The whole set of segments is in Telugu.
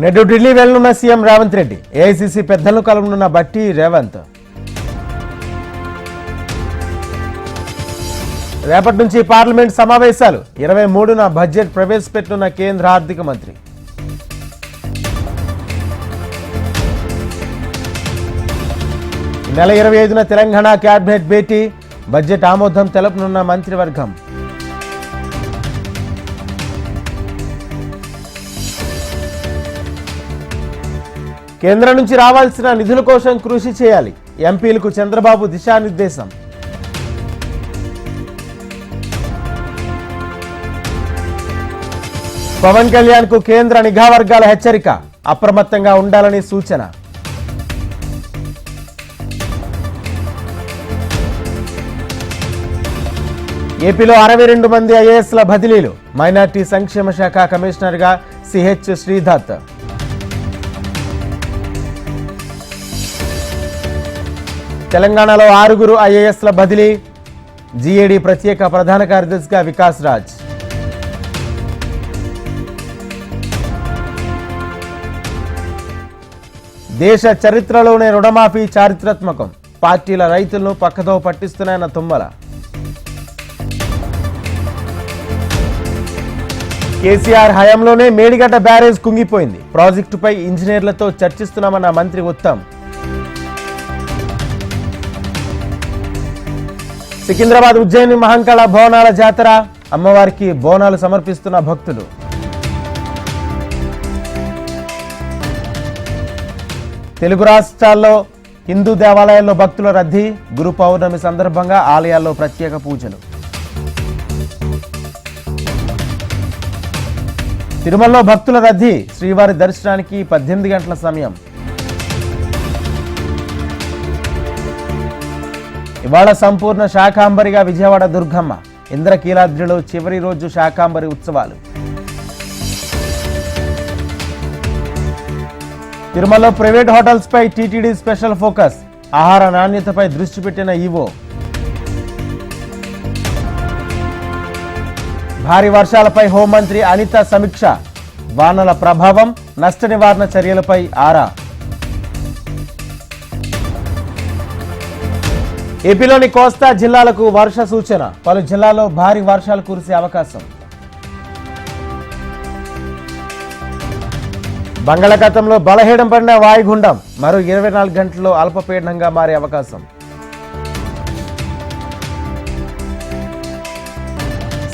నేడు ఢిల్లీ వెళ్ళనున్న సీఎం రేవంత్ రెడ్డి ఏఐసీసీ పెద్దలను కలవనున్న బట్టి రేవంత్. రేపటి నుంచి పార్లమెంట్ సమావేశాలు ఇరవై మూడున బడ్జెట్ ప్రవేశపెట్టనున్న కేంద్ర ఆర్థిక మంత్రి. నెల ఇరవై ఐదున తెలంగాణ కేబినెట్ భేటీ బడ్జెట్ ఆమోదం తెలపనున్న మంత్రివర్గం. కేంద్రం నుంచి రావాల్సిన నిధుల కోసం కృషి చేయాలి. ఎంపీలకు చంద్రబాబు దిశానిర్దేశం. పవన్ కళ్యాణ్కు కేంద్ర నిఘా వర్గాల హెచ్చరిక. అప్రమత్తంగా ఉండాలని సూచన. ఏపీలో అరవై రెండు మంది ఐఏఎస్ల బదిలీలు. మైనార్టీ సంక్షేమ శాఖ కమిషనర్గా సిహెచ్ శ్రీధత్. తెలంగాణలో ఆరుగురు ఐఏఎస్ల బదిలీ. జీఏడీ ప్రత్యేక ప్రధాన కార్యదర్శిగా వికాస్ రాజ్ దేశ చరిత్రలోనే రుణమాఫీ చారిత్రాత్మకం. పార్టీల రైతులను పక్కదో పట్టిస్తున్నాయన్న తుమ్మల. కేసీఆర్ హయాంలోనే మేడిగడ్డ బ్యారేజ్ కుంగిపోయింది. ప్రాజెక్టుపై ఇంజనీర్లతో చర్చిస్తున్నామన్న మంత్రి ఉత్తమ్. సికింద్రాబాద్ ఉజ్జయిని మహంకాళ బోనాల జాతర అమ్మవారికి బోనాలు సమర్పిస్తున్న భక్తులు. తెలుగు రాష్ట్రాల్లో హిందూ దేవాలయాల్లో భక్తుల రద్దీ గురు పౌర్ణమి సందర్భంగా ఆలయాల్లో ప్రత్యేక పూజలు. తిరుమలలో భక్తుల రద్దీ శ్రీవారి దర్శనానికి పద్దెనిమిది గంటల సమయం. ఇవాళ సంపూర్ణ శాకాంబరిగా విజయవాడ దుర్గమ్మ ఇంద్రకీలాద్రిలో చివరి రోజు శాకాంబరి ఉత్సవాలు. తిరుమలలో ప్రైవేట్ హోటల్స్పై టీటీడీ స్పెషల్ ఫోకస్ ఆహార నాణ్యతపై దృష్టి పెట్టిన ఈవో. భారీ వర్షాలపై హోంమంత్రి అనిత సమీక్ష వానల ప్రభావం నష్ట నివారణ చర్యలపై ఆరా. ఏపీలోని కోస్తా జిల్లాలకు వర్ష సూచన. పలు జిల్లాల్లో భారీ వర్షాలు కురిసే అవకాశం. బంగాళాఖాతంలో బలహీనం పడిన వాయుగుండం మరో ఇరవై నాలుగు గంటల్లో అల్పపీడనంగా మారే అవకాశం.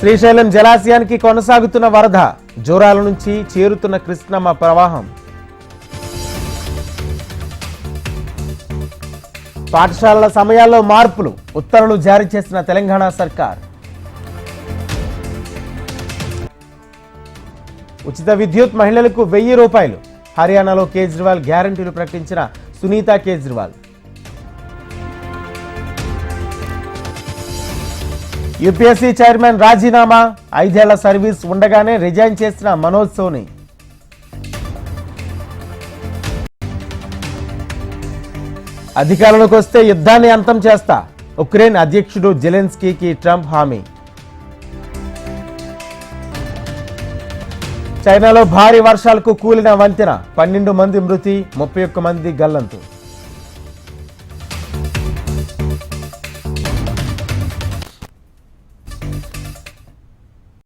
శ్రీశైలం జలాశయానికి కొనసాగుతున్న వరద జోరాల నుంచి చేరుతున్న కృష్ణమ్మ ప్రవాహం. పాఠశాలల సమయాల్లో మార్పులు ఉత్తర్వులు జారీ చేసిన తెలంగాణ సర్కార్. ఉచిత విద్యుత్ మహిళలకు వెయ్యి రూపాయలు హర్యానాలో కేజ్రీవాల్ గ్యారంటీలు ప్రకటించిన సునీత కేజ్రీవాల్. యూపీఎస్సీ చైర్మన్ రాజీనామా ఐదేళ్ళ సర్వీస్ ఉండగానే రిజైన్ చేసిన మనోజ్ సోని. అధికారంలోకి వస్తే యుద్ధాన్ని అంతం చేస్తా. ఉక్రెయిన్ అధ్యక్షుడు జెలెన్స్కీకి ట్రంప్ హామీ. చైనాలో భారీ వర్షాలకు కూలిన వంతెన. పన్నెండు మంది మృతి ముప్పై ఒక్క మంది గల్లంతు.